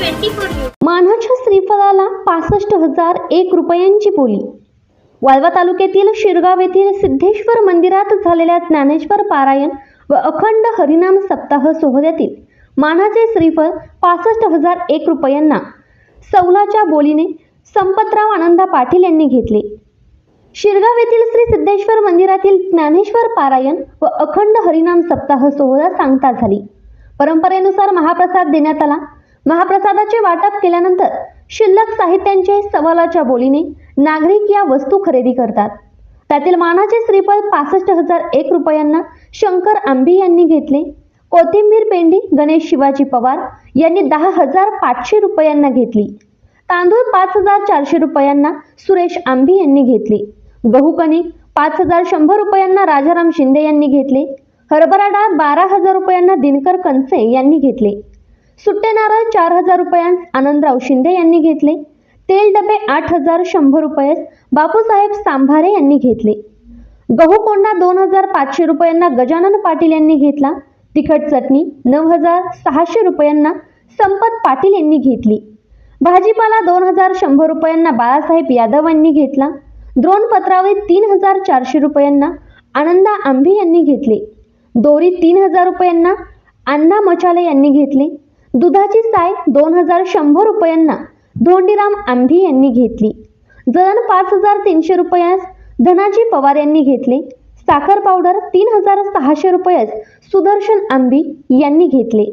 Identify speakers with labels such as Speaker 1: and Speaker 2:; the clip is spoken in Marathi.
Speaker 1: मानाच्या श्रीफळाला पासष्ट हजार एक रुपयांची बोली. वाळवा तालुक्यातील शिरगाव येथील सिद्धेश्वर मंदिरात झालेल्या ज्ञानेश्वर पारायण व अखंड हरिनाम सप्ताह सोहळ्यातील मानाचे श्रीफळ पासष्ट हजार एक रुपयांना सौलाच्या बोलीने संपतराव आनंदा पाटील यांनी घेतले. शिरगाव येथील श्री सिद्धेश्वर मंदिरातील ज्ञानेश्वर पारायण व अखंड हरिनाम सप्ताह सोहळा सांगता झाली. परंपरेनुसार महाप्रसाद देण्यात आला. महाप्रसादाचे वाटप केल्यानंतर शिल्लक साहित्यांचे सवालाच्या बोलीने नागरिक या वस्तू खरेदी करतात. त्यातील मानाचे श्रीफळ पासष्ट हजार एक रुपयांना शंकर आंबी यांनी घेतले. कोथिंबीर पेंडी गणेश शिवाजी पवार यांनी दहा हजार पाचशे रुपयांना घेतली. तांदूळ पाच हजार चारशे रुपयांना सुरेश आंबी यांनी घेतली. गहू कणिक पाच हजार शंभर रुपयांना राजाराम शिंदे यांनी घेतले. हरभरा डाळ बारा हजार रुपयांना दिनकर कंसे यांनी घेतले. सुट्टे नारळ चार हजार रुपयांस आनंदराव शिंदे यांनी घेतले. तेल डबे आठ हजार शंभर रुपयास बापूसाहेब सांभारे यांनी घेतले. गहू कोंडा दोन हजार पाचशे रुपयांना गजानन पाटील यांनी घेतला. तिखट चटणी नऊ हजार सहाशे रुपयांना संपत पाटील यांनी घेतली. भाजीपाला दोन हजार शंभर रुपयांना बाळासाहेब यादव यांनी घेतला. द्रोणपत्रावळी तीन हजार चारशे रुपयांना आनंदा आंबी यांनी घेतले. दोरी तीन हजार रुपयांना अण्णा मचाले यांनी घेतले. दुधाची साय दोन हजार शंभर रुपयांना धोंडीराम आंबी यांनी घेतली. जळण पाच हजार तीनशे रुपयास धनाजी पवार यांनी घेतले. साखर पावडर तीन हजार सहाशे रुपयास सुदर्शन आंबी यांनी घेतले.